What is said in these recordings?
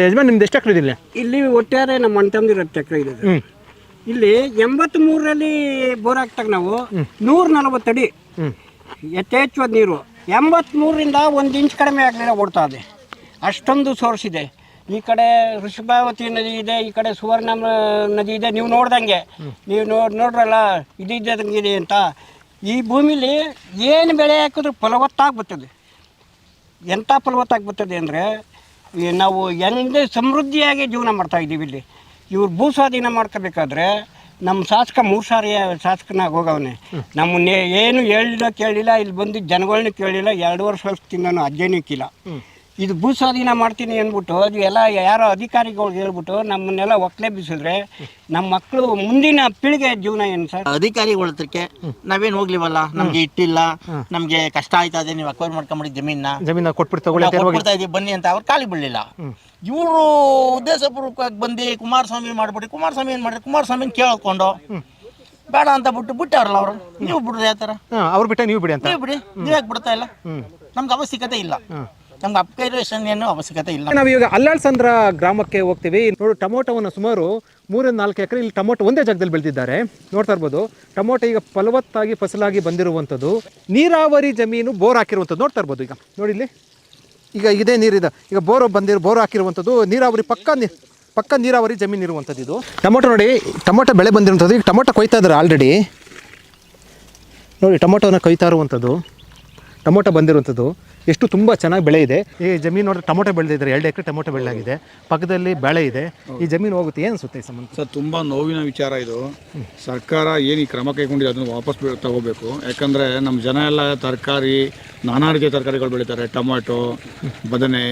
ಯಜಮಾನ್ ನಿಮ್ದು ಎಷ್ಟು ಎಕರೆ ಇಲ್ಲಿ? ಒಟ್ಟಾರೆ ನಮ್ಮ ಅಣ್ಣ ಹತ್ತು ಎಕರೆ ಇದೆ ಹ್ಞೂ ಇಲ್ಲಿ ಎಂಬತ್ತ್ ಮೂರರಲ್ಲಿ ಬೋರ್ ಹಾಕ್ತಾಗ ನಾವು. ನೂರ ನಲವತ್ತಡಿ ಯಥೇಚ್ಛವಾದ ನೀರು. ಎಂಬತ್ತ್ಮೂರರಿಂದ ಒಂದು ಇಂಚ್ ಕಡಿಮೆ ಆಗಲಿಲ್ಲ ಓಡ್ತಾ ಇದೆ. ಅಷ್ಟೊಂದು ಸೋರ್ಸ್ ಇದೆ. ಈ ಕಡೆ ಋಷಭಾವತಿ ನದಿ ಇದೆ ಈ ಕಡೆ ಸುವರ್ಣ ನದಿ ಇದೆ. ನೀವು ನೋಡ್ದಂಗೆ. ನೀವು ನೋಡಿ ನೋಡ್ರಲ್ಲ ಇದು ಇದೆ ಅಂತ. ಈ ಭೂಮಿಲಿ ಏನು ಬೆಳೆ ಹಾಕಿದ್ರು ಫಲವತ್ತಾಗಿ ಬರ್ತದೆ. ಎಂಥ ಫಲವತ್ತಾಗಿ ಬರ್ತದೆ ಅಂದರೆ ನಾವು ಹೆಂಗೆ ಸಮೃದ್ಧಿಯಾಗಿ ಜೀವನ ಮಾಡ್ತಾ ಇದ್ದೀವಿ ಇಲ್ಲಿ. ಇವ್ರು ಭೂ ಸ್ವಾಧೀನ ಮಾಡ್ಕೋಬೇಕಾದ್ರೆ ನಮ್ಮ ಶಾಸಕ ಮೂರು ಸಾರಿ ಶಾಸಕನಾಗ ಹೋಗವನೆ. ನಮ್ಮನ್ನೇ ಏನು ಹೇಳಿಲ್ಲ ಕೇಳಿಲ್ಲ, ಇಲ್ಲಿ ಬಂದು ಜನಗಳನ್ನ ಕೇಳಿಲ್ಲ, ಎರಡು ವರ್ಷ ವರ್ಷದಿಂದ ಅಜ್ಜನಿಕ್ಕಿಲ್ಲ ಇದು ಭೂ ಸ್ವಾಧೀನ ಮಾಡ್ತೀನಿ ಅಂದ್ಬಿಟ್ಟು ಅದು ಎಲ್ಲ ಯಾರೋ ಅಧಿಕಾರಿಗಳು ಹೇಳ್ಬಿಟ್ಟು ನಮ್ಮನ್ನೆಲ್ಲ ಒಕ್ಕಲೆ ಬೀಸಿದ್ರೆ ನಮ್ಮ ಮಕ್ಕಳು ಮುಂದಿನ ಪೀಳಿಗೆ ಜೀವನ ಏನು ಸರ್? ಅಧಿಕಾರಿಗಳ ಹತ್ರಕ್ಕೆ ನಾವೇನ್ ಹೋಗ್ಲಿವಲ್ಲ? ನಮ್ಗೆ ಇಟ್ಟಿಲ್ಲ ನಮ್ಗೆ ಕಷ್ಟ ಆಯ್ತಾ ಇದೆ ನೀವು ಅಕ್ವೈರ್ ಮಾಡ್ಕೊಂಬಿಡಿ ಜಮೀನ ಜಮೀನ ಇದೀವಿ ಬನ್ನಿ ಅಂತ ಅವ್ರು ಖಾಲಿ ಬಿಡ್ಲಿಲ್ಲ ಇವರು ಉದ್ದೇಶಪೂರ್ವಕವಾಗಿ ಬಂದು ಕುಮಾರಸ್ವಾಮಿ ಮಾಡ್ಬಿಡಿ ಕುಮಾರಸ್ವಾಮಿ ಏನ್ ಮಾಡಿದ್ರು ಕುಮಾರಸ್ವಾಮಿ ಕೇಳ್ಕೊಂಡು ಬೇಡ ಅಂತ ಬಿಟ್ಟು ಬಿಟ್ಟಾರಲ್ಲ ಅವರು. ನೀವು ಬಿಡ್ರಿ ಆ ಥರ. ಅವ್ರು ಬಿಟ್ಟ ನೀವು ಬಿಡಿ ಅಂತ. ನೀವು ಬಿಡಿ ನೀವ್ಯಾಕೆ ಬಿಡ್ತಾ ಇಲ್ಲ? ನಮ್ಗೆ ಅವಶ್ಯಕತೆ ಇಲ್ಲ. ನಮ್ಗೆ ಅಪ್ಗ್ರೇಡೇಷನ್ ಏನು ಅವಶ್ಯಕತೆ ಇಲ್ಲ. ನಾವು ಇವಾಗ ಅಲ್ಲಾಳ್ಸಂದ್ರ ಗ್ರಾಮಕ್ಕೆ ಹೋಗ್ತೀವಿ. ನೋಡು, ಟೊಮೊಟೊವನ್ನು ಸುಮಾರು ಮೂರಿಂದ ನಾಲ್ಕು ಎಕರೆ, ಇಲ್ಲಿ ಟೊಮೊಟೊ ಒಂದೇ ಜಾಗದಲ್ಲಿ ಬೆಳೆದಿದ್ದಾರೆ. ನೋಡ್ತಾ ಇರ್ಬೋದು, ಟೊಮೊಟೊ ಈಗ ಫಲವತ್ತಾಗಿ ಫಸಲಾಗಿ ಬಂದಿರುವಂಥದ್ದು. ನೀರಾವರಿ ಜಮೀನು ಬೋರ್ ಹಾಕಿರುವಂಥದ್ದು. ನೋಡ್ತಾ ಇರ್ಬೋದು ಈಗ. ನೋಡಿ ಇಲ್ಲಿ. ಈಗ ಇದೇ ನೀರಿದೆ. ಈಗ ಬೋರ್ ಬಂದಿರೋ, ಬೋರ್ ಹಾಕಿರುವಂಥದ್ದು ನೀರಾವರಿ ಪಕ್ಕ ಪಕ್ಕ ನೀರಾವರಿ ಜಮೀನು ಇರುವಂಥದ್ದು ಇದು. ಟೊಮೊಟೊ ನೋಡಿ, ಟೊಮೊಟೊ ಬೆಳೆ ಬಂದಿರುವಂಥದ್ದು. ಈಗ ಟೊಮೊಟೊ ಕೊಯ್ತಾ ಇದ್ದಾರೆ ಆಲ್ರೆಡಿ ನೋಡಿ, ಟೊಮೊಟೊನ ಕೊಯ್ತಾ ಇರುವಂಥದ್ದು. ಟೊಮೊಟೊ ಬಂದಿರುವಂಥದ್ದು. ಎಷ್ಟು ತುಂಬ ಚೆನ್ನಾಗಿ ಬೆಳೆ ಇದೆ. ಈ ಜಮೀನು ನೋಡಿದ್ರೆ ಟೊಮೊಟೊ ಬೆಳೆದಿದ್ದಾರೆ ಎರಡು ಎಕರೆ ಟೊಮೊಟೊ ಬೆಳೆಯಾಗಿದೆ ಪಕ್ಕದಲ್ಲಿ ಬೆಳೆ ಇದೆ. ಈ ಜಮೀನು ಹೋಗುತ್ತೆ. ಏನು ಅನಿಸುತ್ತೆ ಈ ಸಂಬಂಧ? ಸರ್ ತುಂಬ ನೋವಿನ ವಿಚಾರ ಇದು. ಸರ್ಕಾರ ಏನು ಈ ಕ್ರಮ ಕೈಗೊಂಡಿದೆ ಅದನ್ನು ವಾಪಸ್ ತಗೋಬೇಕು. ಯಾಕಂದರೆ ನಮ್ಮ ಜನ ಎಲ್ಲ ತರಕಾರಿ ನಾನಾ ರೀತಿಯ ತರಕಾರಿಗಳು ಬೆಳೀತಾರೆ. ಟೊಮೊಟೊ ಬದನೆ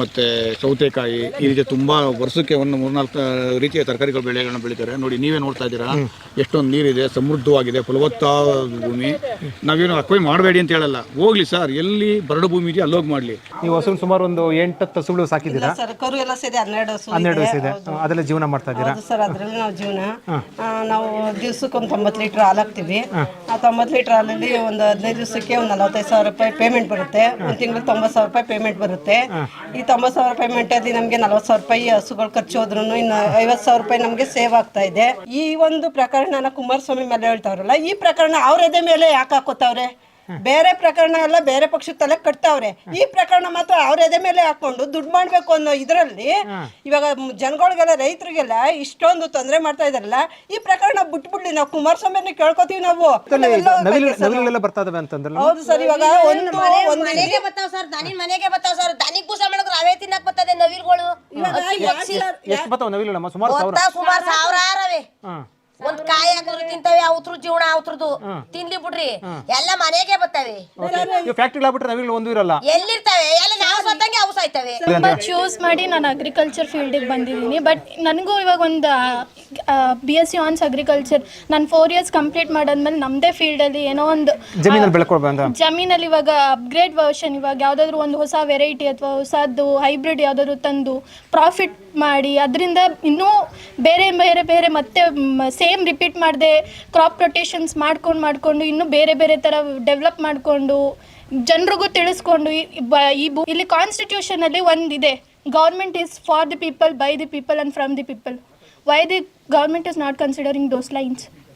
ಮತ್ತು ಸೌತೆಕಾಯಿ ಈ ರೀತಿ ತುಂಬ ವರ್ಷಕ್ಕೆ ಒಂದು ಮೂರ್ನಾಲ್ಕು ರೀತಿಯ ತರಕಾರಿಗಳು ಬೆಳೆಗಳನ್ನ ಬೆಳೀತಾರೆ. ನೋಡಿ ನೀವೇ ನೋಡ್ತಾ ಇದ್ದೀರಾ? ಎಷ್ಟೊಂದು ನೀರಿದೆ ಸಮೃದ್ಧವಾಗಿದೆ ಫಲವತ್ತಾದ ಭೂಮಿ. ನಾವೇನು ಅಕ್ವೈ ಮಾಡಬೇಡಿ ಅಂತ ಹೇಳಲ್ಲ. ಹೋಗ್ಲಿ ಸರ್ ಎಲ್ಲಿ ಬರಡು ಭೂಮಿ ಇದೆಯೋ ಅಲ್ಲೋಗಿ ಮಾಡ್ಲಿ. ನೀವು ಹಸು ಸುಮಾರು ಒಂದು ಎಂಟು ಹಸುಗಳು ಸಾಕಿದ್ದೀರಾ? ಸರ್ ಕರು ಎಲ್ಲ ಸೇರಿ ಹನ್ನೆರಡು ಹಸು ಹನ್ನೆರಡು ಇದೆ. ಅದೆಲ್ಲ ಜೀವನ ಮಾಡ್ತಾ ಇದ್ದೀರಾ? ಹೌದು ಸರ್ ಅದ್ರಲ್ಲಿ ನಾವು ಜೀವನ. ಆ, ನಾವು ದಿವ್ಸಕ್ಕೆ ಒಂದು ತೊಂಬತ್ತು ಲೀಟ್ರ್ ಹಾಲು ಹಾಕ್ತೀವಿ. ಆ ತೊಂಬತ್ತು ಲೀಟ್ರ್ ಹಾಲಲ್ಲಿ ಒಂದು ಹದಿನೈದು ದಿವಸಕ್ಕೆ ಒಂದು ನಲವತ್ತೈದು ಸಾವಿರ ರೂಪಾಯಿ ಪೇಮೆಂಟ್ ಬರುತ್ತೆ. ಒಂದು ತಿಂಗಳಿಗೆ ತೊಂಬತ್ತು ಸಾವಿರ ರೂಪಾಯಿ ಪೇಮೆಂಟ್ ಬರುತ್ತೆ. ಈ ತೊಂಬತ್ತು ಸಾವಿರ ಪೇಮೆಂಟ್ ಅಲ್ಲಿ ನಮಗೆ ನಲವತ್ತು ಸಾವಿರ ರೂಪಾಯಿ ಹಸುಗಳು ಖರ್ಚು ಹೋದ್ರು ಇನ್ನು ಐವತ್ತು ಸಾವಿರ ರೂಪಾಯಿ ನಮಗೆ ಸೇವ್ ಆಗ್ತಾ ಇದೆ. ಈ ಒಂದು ಪ್ರಕರಣನ ಕುಮಾರಸ್ವಾಮಿ ಮೇಲೆ ಹೇಳ್ತಾವ್ರಲ್ಲ ಈ ಪ್ರಕರಣ ಅವ್ರ ಎದೆ ಮೇಲೆ ಯಾಕೆ ಹಾಕೋತಾವ್ರೆ? ಬೇರೆ ಪ್ರಕರಣ ಎಲ್ಲ ಬೇರೆ ಪಕ್ಷದ ತಲೆ ಕಟ್ತಾವ್ರೆ. ಈ ಪ್ರಕರಣ ಮಾತ್ರ ಅವ್ರ ಎದೆ ಮೇಲೆ ಹಾಕೊಂಡು ದುಡ್ಡು ಮಾಡ್ಬೇಕು ಅನ್ನೋ ಇದರಲ್ಲಿ ಇವಾಗ ಜನಗಳಿಗೆಲ್ಲ ರೈತರಿಗೆಲ್ಲ ಇಷ್ಟೊಂದು ತೊಂದರೆ ಮಾಡ್ತಾ ಇದಾರಲ್ಲ ಈ ಪ್ರಕರಣ ಬಿಟ್ಬಿಡ್ಲಿ ನಾವು. ಕುಮಾರಸ್ವಾಮಿ ಕೇಳ್ಕೊತೀವಿ ನಾವು. ಹೌದು ಸರ್ ಇವಾಗ ಒಂದು ಮನೆಗೆ ಬರ್ತಾವ ಸರ್ ದಾನಿನ ಮನೆಗೆ ಬರ್ತಾವ ಸರ್. ದನಿಗ್ ಬೂಸ ಮಾಡಿದ್ರು ಅವೇ ತಿನ್ನಕ್ ಬರ್ತದೆ ನವಿಲ್ಗಳು. ಸುಮಾರು ಸಾವಿರ. ಒಂದ್ ಕಾಯಿ ಹಾಕಿದ್ರು ತಿಂತಾವೆ ಅವ್ರು ಜೀವನ ಅವ್ರದ್ದು ತಿನ್ಲಿ ಬಿಡ್ರಿ. ಎಲ್ಲ ಮನೆಗೆ ಬರ್ತಾವೆ. ಫ್ಯಾಕ್ಟ್ರಿ ಒಂದು ಇರಲ್ಲ. ಎಲ್ಲಿರ್ತಾವೆ? ಎಲ್ಲ ಆಯ್ತವೆ. ತುಂಬ ಚೂಸ್ ಮಾಡಿ ನಾನು ಅಗ್ರಿಕಲ್ಚರ್ ಫೀಲ್ಡಿಗೆ ಬಂದಿದ್ದೀನಿ. ಬಟ್ ನನಗೂ ಇವಾಗ ಒಂದು B S C hons agriculture ನಾನು ಫೋರ್ ಇಯರ್ಸ್ ಕಂಪ್ಲೀಟ್ ಮಾಡಾದ್ಮೇಲೆ ನಮ್ಮದೇ ಫೀಲ್ಡಲ್ಲಿ ಏನೋ ಒಂದು ಜಮೀನಲ್ಲಿ ಬೆಳ್ಕೊಳ್ಬಂದ ಜಮೀನಲ್ಲಿ ಇವಾಗ ಅಪ್ಗ್ರೇಡ್ ವರ್ಷನ್ ಇವಾಗ ಯಾವುದಾದ್ರೂ ಒಂದು ಹೊಸ ವೆರೈಟಿ ಅಥವಾ ಹೊಸದು ಹೈಬ್ರಿಡ್ ಯಾವುದಾದ್ರು ತಂದು ಪ್ರಾಫಿಟ್ ಮಾಡಿ ಅದರಿಂದ ಇನ್ನೂ ಬೇರೆ ಬೇರೆ ಬೇರೆ ಮತ್ತೆ ಸೇಮ್ ರಿಪೀಟ್ ಮಾಡದೆ ಕ್ರಾಪ್ ರೊಟೇಷನ್ಸ್ ಮಾಡ್ಕೊಂಡು ಮಾಡಿಕೊಂಡು ಇನ್ನೂ ಬೇರೆ ಬೇರೆ ಥರ ಡೆವಲಪ್ ಮಾಡಿಕೊಂಡು ಜನರಿಗೂ ತಿಳಿಸ್ಕೊಂಡು ಈ ಇಲ್ಲಿ ಕಾನ್ಸ್ಟಿಟ್ಯೂಷನಲ್ಲಿ ಒಂದಿದೆ. Government is for the people by the people and from the people why the government is not considering those lines